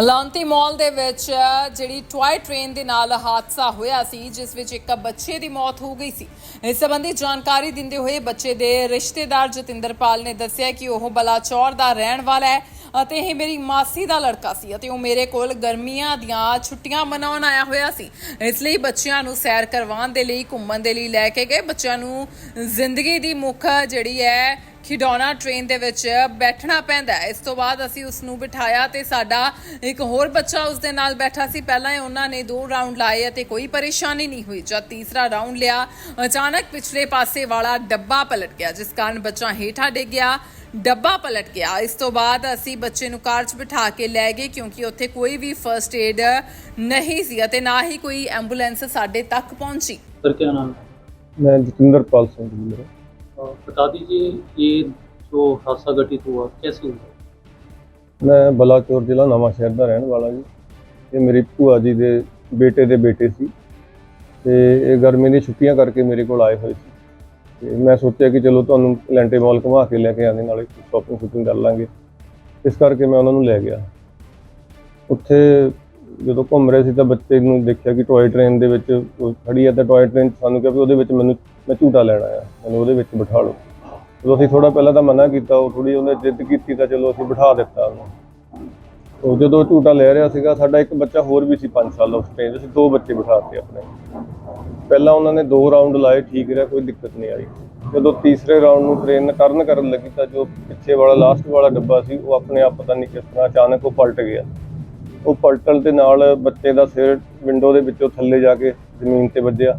ਲਾਂਤੀ ਮਾਲ ਦੇ ਵਿੱਚ ਜਿਹੜੀ ਟੌਏ ਟ੍ਰੇਨ ਦੇ ਨਾਲ ਹਾਦਸਾ ਹੋਇਆ ਸੀ, ਜਿਸ ਵਿੱਚ ਇੱਕ ਬੱਚੇ ਦੀ ਮੌਤ ਹੋ ਗਈ ਸੀ। ਇਸ ਸੰਬੰਧੀ ਜਾਣਕਾਰੀ ਦਿੰਦੇ ਹੋਏ ਬੱਚੇ ਦੇ ਰਿਸ਼ਤੇਦਾਰ ਜਤਿੰਦਰਪਾਲ ਨੇ ਦੱਸਿਆ ਕਿ ਉਹ ਬਲਾਚੌਰ ਦਾ ਰਹਿਣ ਵਾਲਾ ਹੈ ਅਤੇ ਇਹ ਮੇਰੀ ਮਾਸੀ ਦਾ ਲੜਕਾ ਸੀ ਅਤੇ ਉਹ ਮੇਰੇ ਕੋਲ ਗਰਮੀਆਂ ਦੀਆਂ ਛੁੱਟੀਆਂ ਮਨਾਉਣ ਆਇਆ ਹੋਇਆ ਸੀ। ਇਸ ਲਈ ਬੱਚਿਆਂ ਨੂੰ ਸੈਰ ਕਰਵਾਉਣ ਦੇ ਲਈ, ਘੁੰਮਣ ਦੇ ਲਈ ਲੈ ਕੇ ਗਏ। ਬੱਚਿਆਂ ਨੂੰ ਜ਼ਿੰਦਗੀ ਦੀ ਮੁੱਖ ਜਿਹੜੀ ਹੈ ਖਿਡੌਣਾ ਟ੍ਰੇਨ ਦੇ ਵਿੱਚ ਬੈਠਣਾ ਪੈਂਦਾ ਇਸ ਤੋਂ ਬਾਅਦ ਅਸੀਂ ਉਸ ਨੂੰ ਬਿਠਾਇਆ ਤੇ ਸਾਡਾ ਇੱਕ ਹੋਰ ਬੱਚਾ ਉਸ ਦੇ ਨਾਲ ਬੈਠਾ ਸੀ। ਪਹਿਲਾਂ ਹੀ ਉਹਨਾਂ ਨੇ ਦੋ ਰਾਉਂਡ ਲਾਏ ਅਤੇ ਕੋਈ ਪਰੇਸ਼ਾਨੀ ਨਹੀਂ ਹੋਈ। ਜਦ ਤੀਸਰਾ ਰਾਉਂਡ ਲਿਆ ਅਚਾਨਕ ਪਿਛਲੇ ਪਾਸੇ ਵਾਲਾ ਡੱਬਾ ਪਲਟ ਗਿਆ ਜਿਸ ਕਾਰਨ ਬੱਚਾ ਹੇਠਾਂ ਡਿੱਗ ਗਿਆ ਡੱਬਾ ਪਲਟ ਗਿਆ। ਇਸ ਤੋਂ ਬਾਅਦ ਅਸੀਂ ਬੱਚੇ ਨੂੰ ਕਾਰ 'ਚ ਬਿਠਾ ਕੇ ਲੈ ਗਏ ਕਿਉਂਕਿ ਉੱਥੇ ਕੋਈ ਵੀ ਫਰਸਟ ਏਡ ਨਹੀਂ ਸੀ ਅਤੇ ਨਾ ਹੀ ਕੋਈ ਐਂਬੂਲੈਂਸ ਸਾਡੇ ਤੱਕ ਪਹੁੰਚੀ। ਸਰ ਕੀ ਨਾਮ ਮੈਂ ਜਤਿੰਦਰਪਾਲ ਸਿੰਘ ਜੀ ਮੇਰਾ। बता दीजिए ये जो हादसा घटित हुआ कैसे हुआ ਮੈਂ ਬਲਾਚੌਰ ਜ਼ਿਲ੍ਹਾ ਨਵਾਂ ਸ਼ਹਿਰ ਦਾ ਰਹਿਣ ਵਾਲਾ ਜੀ ਇਹ ਮੇਰੀ ਭੂਆ ਜੀ ਦੇ ਬੇਟੇ ਦੇ ਬੇਟੇ ਸੀ ਤੇ ਇਹ ਗਰਮੀ ਦੀ ਛੁੱਟੀਆਂ ਕਰਕੇ ਮੇਰੇ ਕੋਲ ਆਏ ਹੋਏ ਸੀ ਤੇ ਮੈਂ ਸੋਚਿਆ ਕਿ ਚਲੋ ਤੁਹਾਨੂੰ ਲੈਂਟੇ ਮਾਲ ਘੁਮਾ ਕੇ ਲੈ ਕੇ ਆਉਂਦੇ ਨਾਲੇ ਸ਼ਾਪਿੰਗ ਸ਼ੂਪਿੰਗ ਕਰ ਲਾਂਗੇ ਇਸ ਕਰਕੇ ਮੈਂ ਉਹਨਾਂ ਨੂੰ ਲੈ ਗਿਆ ਉੱਥੇ ਜਦੋਂ ਘੁੰਮ ਰਹੇ ਸੀ ਤਾਂ ਬੱਚੇ ਨੂੰ ਦੇਖਿਆ ਕਿ ਟੋਏ ਟ੍ਰੇਨ ਦੇ ਵਿੱਚ ਉਹ ਖੜੀ ਹੈ ਤਾਂ ਟੌਏ ਟ੍ਰੇਨ ਸਾਨੂੰ ਕਿਹਾ ਵੀ ਉਹਦੇ ਵਿੱਚ ਮੈਨੂੰ, ਮੈਂ ਝੂਟਾ ਲੈਣਾ ਆ ਮੈਨੂੰ ਉਹਦੇ ਵਿੱਚ ਬਿਠਾ ਲਓ। ਜਦੋਂ ਅਸੀਂ ਥੋੜਾ ਪਹਿਲਾਂ ਤਾਂ ਮਨਾ ਕੀਤਾ, ਉਹ ਥੋੜੀ ਉਹਨੇ ਜਿੱਦ ਕੀਤੀ ਤਾਂ ਚਲੋ ਅਸੀਂ ਬਿਠਾ ਦਿੱਤਾ ਉਹਨੂੰ। ਉਹ ਜਦੋਂ ਝੂਟਾ ਲੈ ਰਿਹਾ ਸੀਗਾ, ਸਾਡਾ ਇੱਕ ਬੱਚਾ ਹੋਰ ਵੀ ਸੀ 5 ਸਾਲ ਉਸ ਟ੍ਰੇਨ 'ਚ, ਅਸੀਂ ਦੋ ਬੱਚੇ ਬਿਠਾਤੇ ਆਪਣੇ। ਪਹਿਲਾਂ ਉਹਨਾਂ ਨੇ ਦੋ ਰਾਉਂਡ ਲਾਏ, ਠੀਕ ਰਿਹਾ, ਕੋਈ ਦਿੱਕਤ ਨਹੀਂ ਆਈ। ਜਦੋਂ ਤੀਸਰੇ ਰਾਉਂਡ ਨੂੰ ਟ੍ਰੇਨ ਟਰਨ ਕਰਨ ਲੱਗੀ ਤਾਂ ਜੋ ਪਿੱਛੇ ਵਾਲਾ ਲਾਸਟ ਵਾਲਾ ਡੱਬਾ ਸੀ, ਉਹ ਆਪਣੇ ਆਪ ਪਤਾ ਨਹੀਂ ਕਿਸ ਤਰ੍ਹਾਂ ਅਚਾਨਕ ਉਹ ਪਲਟ ਗਿਆ। ਉਹ ਪਲਟਣ ਦੇ ਨਾਲ ਬੱਚੇ ਦਾ ਸਿਰ ਵਿੰਡੋ ਦੇ ਵਿੱਚੋਂ ਥੱਲੇ ਜਾ ਕੇ ਜ਼ਮੀਨ ਤੇ ਵੱਜਿਆ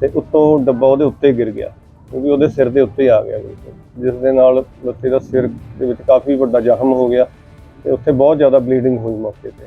ਤੇ ਉੱਤੋਂ ਡੱਬਾ ਉਹਦੇ ਉੱਤੇ ਗਿਰ ਗਿਆ, ਕਿਉਂਕਿ ਉਹਦੇ ਸਿਰ ਦੇ ਉੱਤੇ ਆ ਗਿਆ ਬਿਲਕੁਲ। ਜਿਸ ਦੇ ਨਾਲ ਬੱਚੇ ਦਾ ਸਿਰ ਦੇ ਵਿੱਚ ਕਾਫੀ ਵੱਡਾ ਜ਼ਖਮ ਹੋ ਗਿਆ ਤੇ ਉੱਥੇ ਬਹੁਤ ਜ਼ਿਆਦਾ ਬਲੀਡਿੰਗ ਹੋਈ ਮੌਕੇ ਤੇ।